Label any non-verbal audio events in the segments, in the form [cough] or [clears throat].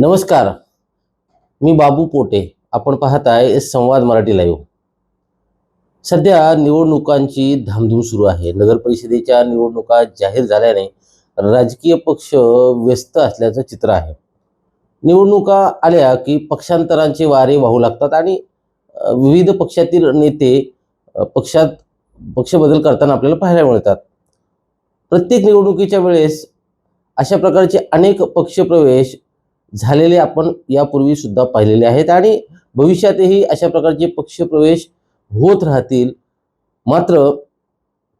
नमस्कार. मी बाबू पोटे. आपण पाहताय संवाद मराठी लाईव्ह सध्या निवडणुकांची धामधूम सुरू आहे. नगर परिषदेच्या निवडणुका जाहीर झाल्याने राजकीय पक्ष व्यस्त असल्याचं चित्र आहे. निवडणुका आल्या की पक्षांतरांचे वारे वाहू लागतात आणि विविध पक्षातील नेते पक्षात पक्ष बदल करताना आपल्याला पाहायला मिळतात. प्रत्येक निवडणुकीच्या वेळेस अशा प्रकारचे अनेक पक्षप्रवेश झालेले आपण यापूर्वी सुद्धा पाहिलेले आहेत आणि भविष्यातही अशा प्रकारचे पक्षप्रवेश होत राहतील. मात्र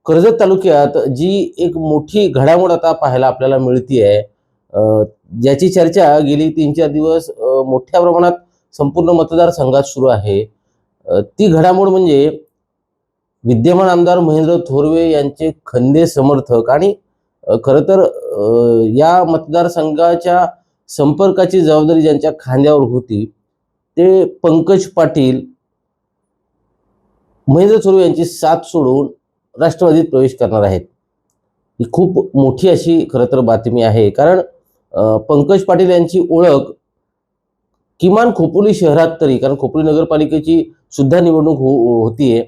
कर्जत तालुक्यात जी एक मोठी घडामोड आता पाहायला आपल्याला मिळते आहे ज्याची चर्चा गेली तीन चार दिवस मोठ्या प्रमाणात संपूर्ण मतदारसंघात सुरू आहे. ती घडामोड म्हणजे विद्यमान आमदार महेंद्र थोरवे यांचे खंदे समर्थक आणि खरं तर या मतदारसंघाच्या संपर्काची जबाबदारी ज्यांच्या खांद्यावर होती ते पंकज पाटील महेंद्र थोरवे यांची साथ सोडून राष्ट्रवादीत प्रवेश करणार आहेत. ही खूप मोठी अशी खरं तर बातमी आहे. कारण पंकज पाटील यांची ओळख किमान खोपोली शहरात तरी कारण खोपोली नगरपालिकेची सुद्धा निवडणूक हो होतीये.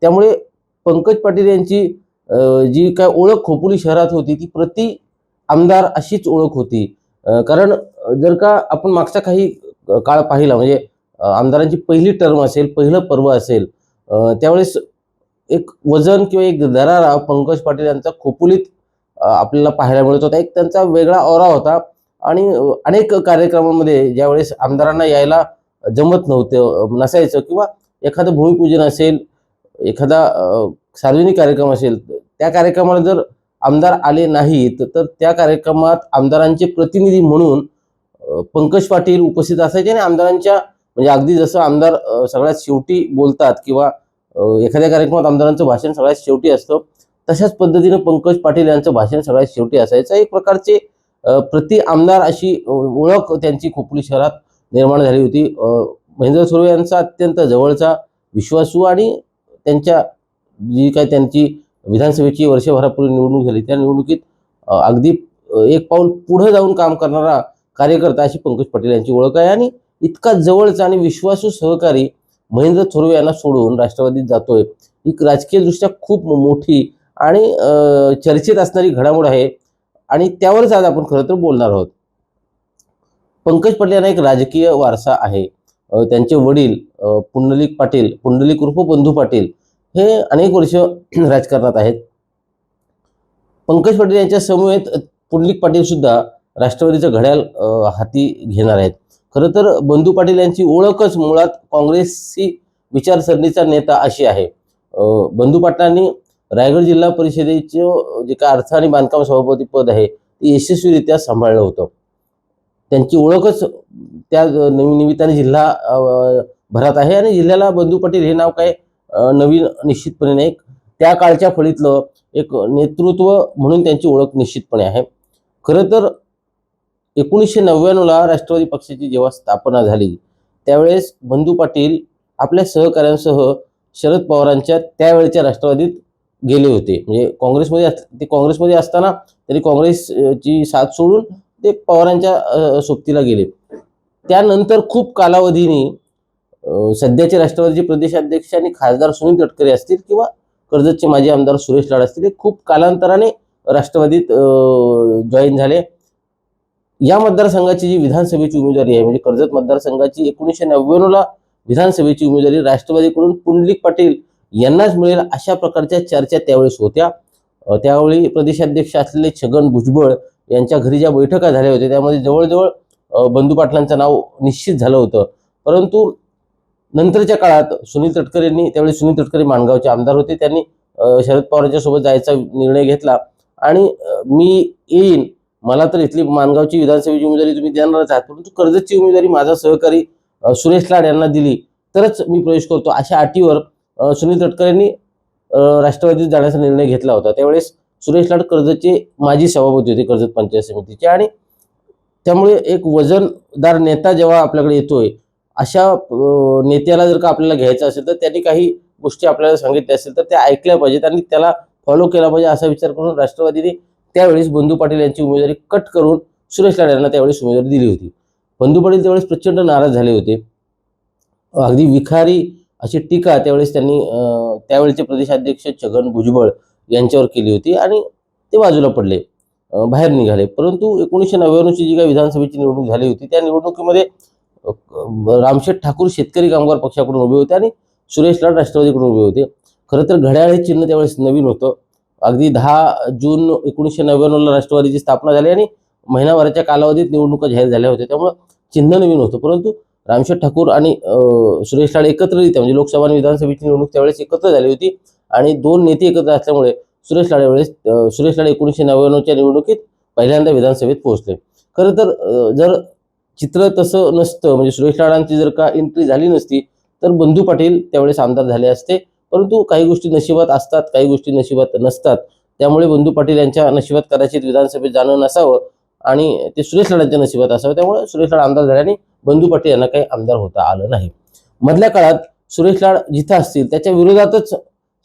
त्यामुळे पंकज पाटील यांची जी काय ओळख खोपोली शहरात होती ती प्रति आमदार अशीच ओळख होती. कारण जर का आपण मागचा काही काळ पाहिला म्हणजे आमदारांची पहिली टर्म असेल पहिलं पर्व असेल त्यावेळेस एक वजन किंवा एक दरारा पंकज पाटील यांचा खोपुलीत आपल्याला पाहायला मिळत. होता एक त्यांचा वेगळा ओरा होता आणि अनेक कार्यक्रमांमध्ये ज्यावेळेस आमदारांना यायला जमत नव्हतं नसायचं किंवा एखादं भूमिपूजन असेल एखादा सार्वजनिक कार्यक्रम असेल त्या कार्यक्रमाला जर आमदार आले नाहीत तर त्या कार्यक्रमात आमदारांचे प्रतिनिधी म्हणून पंकज पाटील उपस्थित असायचे आणि आमदारांच्या म्हणजे अगदी जसं आमदार सगळ्यात शेवटी बोलतात किंवा एखाद्या कार्यक्रमात आमदारांचं भाषण सगळ्यात शेवटी असतं तशाच पद्धतीनं पंकज पाटील यांचं भाषण सगळ्यात शेवटी असायचं. एक प्रकारचे प्रति आमदार अशी ओळख त्यांची खोपोली शहरात निर्माण झाली होती. महेंद्र सुर्वे यांचा अत्यंत जवळचा विश्वासू आणि त्यांच्या जी काय त्यांची विधानसभेची वर्षभरापूर्वी निवडणूक झाली. त्या निवडणुकीत अगदी एक पाऊल पुढे जाऊन काम करणारा कार्यकर्ता अशी पंकज पाटील यांची ओळख आहे आणि इतका जवळचा आणि विश्वासू सहकारी महेंद्र थोरवे यांना सोडून राष्ट्रवादीत जातोय. ही राजकीयदृष्ट्या खूप मोठी आणि चर्चेत असणारी घडामोड आहे आणि त्यावरच आज आपण खरं तर बोलणार आहोत. पंकज पाटील यांना एक राजकीय वारसा आहे. त्यांचे वडील पुंडलिक पाटील पुंडलिक उर्फ बंधू पाटील हे अनेक वर्ष [clears throat] राजकारणात आहेत. पंकज पाटील यांच्या समवेत पुंडलिक पाटील सुद्धा राष्ट्रवादीचं घड्याळ हाती घेणार आहेत. खरं तर बंधू पाटील यांची ओळखच मुळात काँग्रेसची विचारसरणीचा नेता अशी आहे. बंधू पाटलांनी रायगड जिल्हा परिषदेचं जे काय अर्थ आणि बांधकाम सभापती पद आहे ते यशस्वीरित्या सांभाळलं होतं. त्यांची ओळखच त्या नवीन निमित्ताने जिल्हा भरात आहे आणि जिल्ह्याला बंधू पाटील हे नाव काय नवीन निश्चितपणे एक त्या काळच्या फळीतलं एक नेतृत्व म्हणून त्यांची ओळख निश्चितपणे आहे. खरं तर एकोणीसशे नव्याण्णवला राष्ट्रवादी पक्षाची जेव्हा स्थापना झाली त्यावेळेस बंधू पाटील आपल्या सहकाऱ्यांसह शरद पवारांच्या त्यावेळच्या राष्ट्रवादीत गेले होते. म्हणजे काँग्रेसमध्ये ते काँग्रेसमध्ये असताना त्यांनी काँग्रेसची साथ सोडून ते पवारांच्या सोबतीला गेले. त्यानंतर खूप कालावधीने सध्याचे राष्ट्रवादीचे प्रदेशाध्यक्ष आणि खासदार सुनील तटकरे असतील किंवा कर्जतचे माजी आमदार सुरेश लाड असतील हे खूप कालांतराने राष्ट्रवादीत जॉईन झाले. या मतदारसंघाची जी विधानसभेची उमेदवारी आहे म्हणजे कर्जत मतदारसंघाची एकोणीसशे नव्याण्णवला विधानसभेची उमेदवारी राष्ट्रवादीकडून पुंडलिक पाटील यांनाच मिळेल अशा प्रकारच्या चर्चा त्यावेळेस होत्या. त्यावेळी प्रदेशाध्यक्ष असलेले छगन भुजबळ यांच्या घरी ज्या बैठका झाल्या होत्या त्यामध्ये जवळजवळ बंधू पाटलांचं नाव निश्चित झालं होतं. परंतु नंतरच्या काळात सुनील तटकर यांनी त्यावेळी सुनील तटकरे माणगावचे आमदार होते त्यांनी शरद पवारांच्या सोबत जायचा निर्णय घेतला. आणि मी येईन. मला तर इथली माणगावची विधानसभेची उमेदवारी तुम्ही देणारच आहात परंतु कर्जतची उमेदवारी माझा सहकारी सुरेश लाड यांना दिली. तरच मी प्रवेश करतो. अशा अटीवर सुनील तटकर यांनी राष्ट्रवादीत जाण्याचा निर्णय घेतला होता. त्यावेळेस सुरेश लाड कर्जतचे माजी सभापती होते कर्जत पंचायत समितीचे. आणि त्यामुळे एक वजनदार नेता जेव्हा आपल्याकडे येतोय अशा नेत्याला जर का आपल्याला घ्यायचं असेल तर त्यांनी काही गोष्टी आपल्याला सांगितल्या असेल तर त्या ऐकल्या पाहिजेत आणि त्याला फॉलो केला पाहिजे असा विचार करून राष्ट्रवादीने त्यावेळेस बंधू पाटील यांची उमेदवारी कट करून सुरेश लाड यांना त्यावेळेस उमेदवारी दिली होती. बंधू पाटील त्यावेळेस प्रचंड नाराज झाले होते. अगदी विखारी अशी टीका त्यावेळेस त्यांनी त्यावेळेचे प्रदेशाध्यक्ष छगन भुजबळ यांच्यावर केली होती आणि ते बाजूला पडले बाहेर निघाले. परंतु एकोणीसशे नव्याण्णवची जी काही विधानसभेची निवडणूक झाली होती त्या निवडणुकीमध्ये रामशेठ ठाकूर शेतकरी कामगार पक्षाकडून उभे होते आणि सुरेश लाड राष्ट्रवादीकडून उभे होते. खरं तर घड्याळ हे चिन्ह त्यावेळेस नवीन होतं. अगदी दहा जून एकोणीसशे नव्याण्णवला राष्ट्रवादीची स्थापना झाली आणि महिनाभराच्या कालावधीत निवडणुका जाहीर झाल्या होत्या. त्यामुळं चिन्ह नवीन होतं. परंतु रामशेठ ठाकूर आणि सुरेश लाड एकत्ररित्या म्हणजे लोकसभा आणि विधानसभेची निवडणूक त्यावेळेस एकत्र झाली होती आणि दोन नेते एकत्र असल्यामुळे सुरेश लाड यावेळेस सुरेश लाड एकोणीसशे नव्याण्णवच्या निवडणुकीत पहिल्यांदा विधानसभेत पोहोचले. खरं तर जर चित्र तसं नसतं. म्हणजे सुरेश लाडांची जर का एंट्री झाली नसती तर बंधू पाटील त्यावेळेस आमदार झाले असते. परंतु काही गोष्टी नशिबात असतात काही गोष्टी नशिबात नसतात. त्यामुळे बंधू पाटील यांच्या नशिबात कदाचित विधानसभेत जाणं नसावं आणि ते सुरेश लाडांच्या नशिबात असावं. त्यामुळे सुरेश लाड आमदार झाल्याने बंधू पाटील यांना काही आमदार होता आलं नाही. मधल्या काळात सुरेश लाड जिथं असतील त्याच्या विरोधातच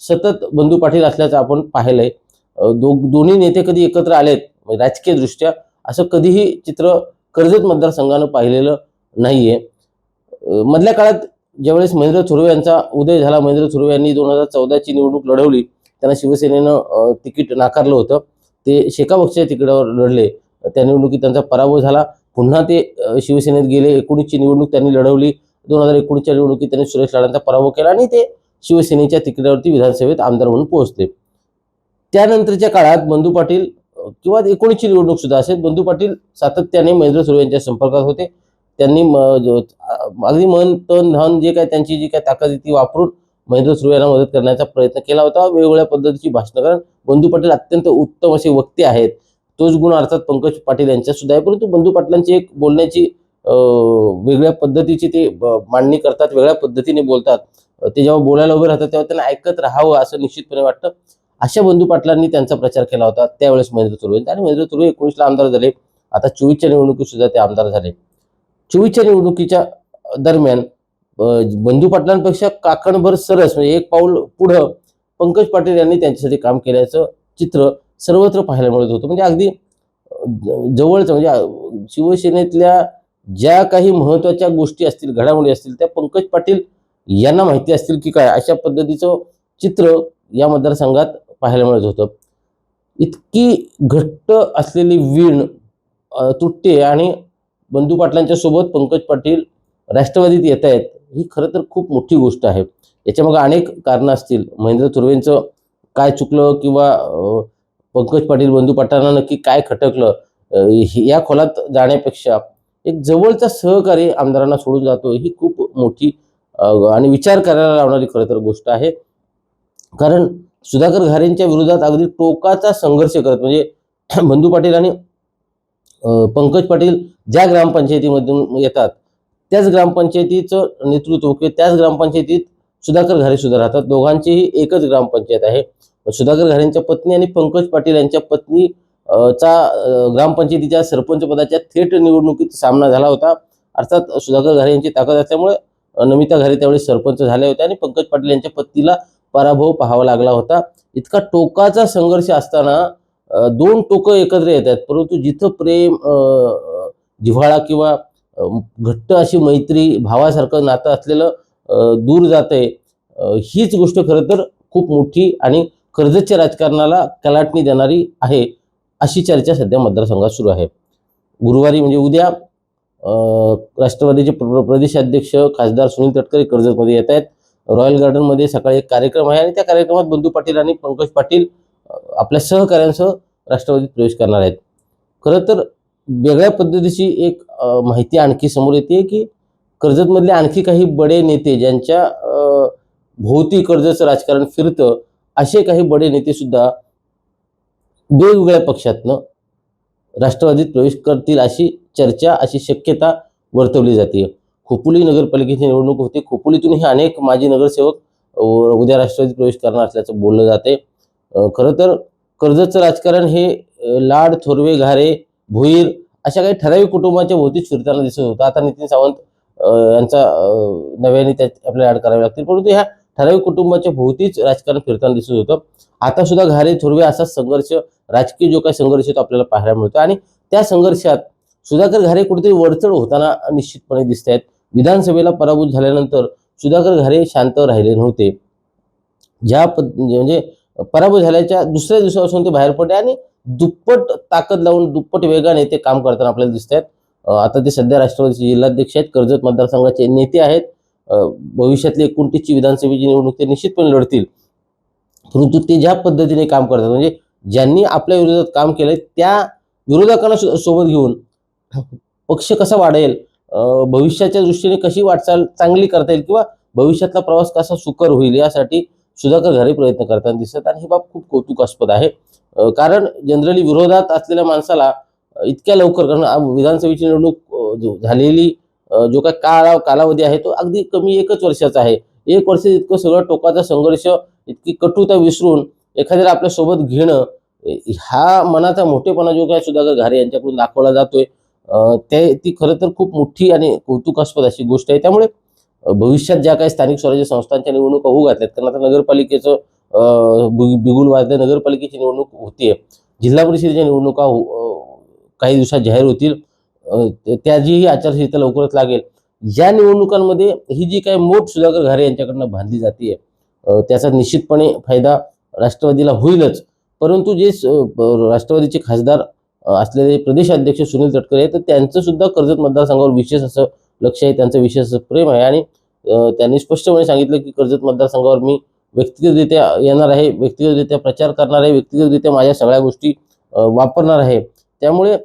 सतत बंधू पाटील असल्याचं आपण पाहिलंय. दो दोन्ही नेते कधी एकत्र आलेत राजकीयदृष्ट्या असं कधीही चित्र कर्जत मतदारसंघानं पाहिलेलं नाहीये. आहे मधल्या काळात ज्यावेळेस महेंद्र थुर्वे यांचा उदय झाला महेंद्र थुर्वे यांनी दोन हजार चौदाची निवडणूक लढवली त्यांना शिवसेनेनं तिकीट नाकारलं होतं. ते शेका तिकीटावर तिकिटावर लढले. त्या निवडणुकीत त्यांचा पराभव झाला. पुन्हा ते शिवसेनेत गेले. एकोणीसची निवडणूक त्यांनी लढवली. दोन हजार एकोणीसच्या निवडणुकीत त्यांनी सुरेश लाडांचा पराभव केला आणि ते शिवसेनेच्या तिकिटावरती विधानसभेत आमदार म्हणून पोहोचले. त्यानंतरच्या काळात बंधू पाटील किंवा एकोणीसची निवडणूक सुद्धा असेल. बंधू पाटील सातत्याने महेंद्र सुर्वे यांच्या संपर्कात होते. त्यांनी अगदी मन तन धन जे काय त्यांची जी काय ताकद ती वापरून महेंद्र सुर्वे यांना मदत करण्याचा प्रयत्न केला होता. वेगवेगळ्या पद्धतीची भाषणं कारण. बंधू पाटील अत्यंत उत्तम असे वक्ते आहेत. तोच गुण अर्थात पंकज पाटील यांच्या सुद्धा आहे. परंतु बंधू पाटलांची एक बोलण्याची वेगळ्या पद्धतीची ते मांडणी करतात वेगळ्या पद्धतीने बोलतात. ते जेव्हा बोलायला उभे राहतात तेव्हा त्यांना ऐकत राहावं असं निश्चितपणे वाटतं. अशा बंधू पाटलांनी त्यांचा प्रचार केला होता. त्यावेळेस महेंद्र तुर्वे आणि महेंद्र तुर्वे एकोणीसला आमदार झाले. आता चोवीसच्या निवडणुकीत सुद्धा ते आमदार झाले. चोवीसच्या निवडणुकीच्या दरम्यान बंधू पाटलांपेक्षा काकणभर सरस म्हणजे एक पाऊल पुढं पंकज पाटील यांनी त्यांच्यासाठी काम केल्याचं चित्र सर्वत्र पाहायला मिळत होतं. म्हणजे अगदी जवळचं म्हणजे शिवसेनेतल्या ज्या काही महत्त्वाच्या गोष्टी असतील घडामोडी असतील त्या पंकज पाटील यांना माहिती असतील की काय? अशा पद्धतीचं चित्र या मतदारसंघात पाहायला मिळत होतं. इतकी घट्ट असलेली वीण तुटते आणि बंधू पाटलांच्या सोबत पंकज पाटील राष्ट्रवादीत येत आहेत ही खरं तर खूप मोठी गोष्ट आहे. याच्यामागे अनेक कारणं असतील. महेंद्र तुर्वेंचं काय चुकलं किंवा पंकज पाटील बंधू पाटलांना नक्की काय खटकलं या खोलात जाण्यापेक्षा एक जवळचा सहकारी आमदारांना सोडून जातो ही खूप मोठी आणि विचार करायला लावणारी खरं तर गोष्ट आहे. कारण सुधाकर घारेंच्या विरोधात अगदी टोकाचा संघर्ष करत म्हणजे [clears throat] बंधू पाटील आणि पंकज पाटील ज्या ग्रामपंचायतीमधून येतात त्याच ग्रामपंचायतीचं नेतृत्व किंवा त्याच ग्रामपंचायतीत सुधाकर घारे सुद्धा राहतात. दोघांचीही एकच ग्रामपंचायत आहे. सुधाकर घारेंच्या पत्नी आणि पंकज पाटील यांच्या पत्नी चा ग्रामपंचायतीच्या सरपंच पदाच्या थेट निवडणुकीत सामना झाला होता. अर्थात सुधाकर घारे यांची ताकद असल्यामुळे नमिता घारे त्यावेळी सरपंच झाले होते आणि पंकज पाटील यांच्या पत्नीला पराभव पाहावा लागला होता. इतका टोकाचा संघर्ष असताना दोन टोकं एकत्र येतात परंतु जिथं प्रेम जिव्हाळा किंवा घट्ट अशी मैत्री भावासारखं नातं असलेलं दूर जात आहे हीच गोष्ट खरं तर खूप मोठी आणि कर्जतच्या राजकारणाला कलाटणी देणारी आहे अशी चर्चा सध्या मतदारसंघात सुरू आहे. गुरुवारी म्हणजे उद्या राष्ट्रवादीचे प्र- प्रदेशाध्यक्ष खासदार सुनील तटकरे कर्जतमध्ये येत आहेत. रॉयल गार्डनमध्ये सकाळी एक कार्यक्रम आहे आणि त्या कार्यक्रमात बंधू पाटील आणि पंकज पाटील आपल्या सहकाऱ्यांसह राष्ट्रवादीत प्रवेश करणार आहेत. खरं तर वेगळ्या पद्धतीची एक माहिती आणखी समोर येते की कर्जतमधले आणखी काही बडे नेते ज्यांच्या भोवती कर्जचं राजकारण फिरतं असे काही बडे नेते सुद्धा वेगवेगळ्या पक्षातनं राष्ट्रवादीत प्रवेश करतील अशी चर्चा अशी शक्यता वर्तवली जाते. खोपोली नगरपालिकेची निवडणूक होती. खोपोलीतूनही अनेक माजी नगरसेवक उद्या राष्ट्रवादीत प्रवेश करणार असल्याचं बोललं जाते. खरं तर कर्जतचं राजकारण हे लाड थोरवे घारे भुईर अशा काही ठराविक कुटुंबाच्या भोवतीच फिरताना दिसत होतं. आता नितीन सावंत यांचा नव्याने त्यात आपल्याला ऍड करावे लागतील. परंतु ह्या ठराविक कुटुंबाच्या भोवतीच राजकारण फिरताना दिसत होतं. आता सुद्धा घारे थोरवे असा संघर्ष राजकीय जो काही संघर्ष आहे तो आपल्याला पाहायला मिळतो आणि त्या संघर्षात सुधाकर घारे कुठेतरी वरचढ होताना निश्चितपणे दिसत आहेत विधानसभेला पराभूत झाल्यानंतर सुधाकर घारे शांत राहिले नव्हते. ज्या पद म्हणजे पराभूत झाल्याच्या दुसऱ्या दिवसापासून ते बाहेर पडले आणि दुप्पट ताकद लावून दुप्पट वेगाने ते काम करताना आपल्याला दिसत आहेत. आता ते सध्या राष्ट्रवादीचे जिल्हाध्यक्ष आहेत कर्जत मतदारसंघाचे नेते आहेत. भविष्यातली एकोणतीसची विधानसभेची निवडणूक ते निश्चितपणे लढतील. परंतु ते ज्या पद्धतीने काम करतात म्हणजे ज्यांनी आपल्या विरोधात काम केलंय त्या विरोधकांना सोबत घेऊन पक्ष कसा वाढेल भविष्याच्या दृष्टीने कशी वाटचाल चांगली करता येईल किंवा भविष्यातला प्रवास कसा सुकर होईल यासाठी सुधाकर घरे प्रयत्न करताना दिसत आणि ही बाब खूप कौतुकास्पद आहे. कारण जनरली विरोधात असलेल्या माणसाला इतक्या लवकर कारण विधानसभेची निवडणूक झालेली जो काय काळा कालावधी आहे तो अगदी कमी एकच वर्षाचा आहे. एक वर्ष इतकं सगळं टोकाचा संघर्ष इतकी कटुता विसरून एखाद्याला आपल्यासोबत घेणं ह्या हा मनाचा मोठेपणा जो काय सुधाकर घारे यांच्याकडून दाखवला जातोय. ते ती खरं तर खूप मोठी आणि कौतुकास्पद अशी गोष्ट आहे. त्यामुळे भविष्यात ज्या काही स्थानिक स्वराज्य संस्थांच्या निवडणुका होऊ घातल्यात कारण आता नगरपालिकेचं बिगुल वाजल्या नगरपालिकेची निवडणूक होतीये. जिल्हा परिषदेच्या निवडणुका हो- काही दिवसात जाहीर होतील. त्याचीही आचारसंहिता लवकरच लागेल. ज्या निवडणुकांमध्ये ही जी काही मोठ सुधाकर घारे यांच्याकडनं बांधली जाते त्याचा निश्चितपणे फायदा राष्ट्रवादीला होईलच. परंतु जे राष्ट्रवादीचे खासदार असलेले प्रदेशाध्यक्ष सुनील तटकरे आहे तर त्यांचं सुद्धा कर्जत मतदारसंघावर विशेष असं लक्ष आहे. त्यांचं विशेष असं प्रेम आहे. आणि त्यांनी स्पष्टपणे सांगितलं की कर्जत मतदारसंघावर मी व्यक्तिगतरित्या येणार आहे व्यक्तिगतरित्या प्रचार करणार आहे व्यक्तिगतरित्या माझ्या सगळ्या गोष्टी वापरणार आहे. त्यामुळे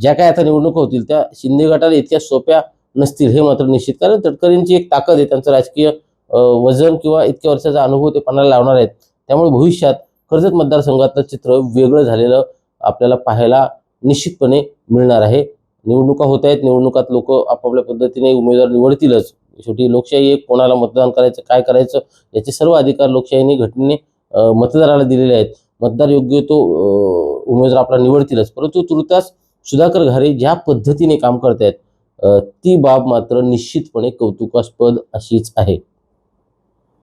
ज्या काय आता निवडणुका होतील त्या शिंदे गटाला इतक्या सोप्या नसतील हे मात्र निश्चित. कारण तटकरेंची एक ताकद आहे. त्यांचं राजकीय वजन किंवा इतक्या वर्षाचा अनुभव ते पणाला लावणार आहेत. त्यामुळे भविष्यात कर्जत मतदारसंघातलं चित्र वेगळं झालेलं आपल्याला पाहायला निश्चितपणे मिळणार आहे. निवडणुका होत आहेत. निवडणुकात लोक आपापल्या पद्धतीने उमेदवार निवडतीलच. शेवटी लोकशाही एक कोणाला मतदान करायचं काय करायचं याचे सर्व अधिकार लोकशाहीने घटनेने मतदाराला दिलेले आहेत. मतदार योग्य तो उमेदवार आपला निवडतीलच. परंतु तुर्तास सुधाकर घारे ज्या पद्धतीने काम करत आहेत ती बाब मात्र निश्चितपणे कौतुकास्पद अशीच आहे.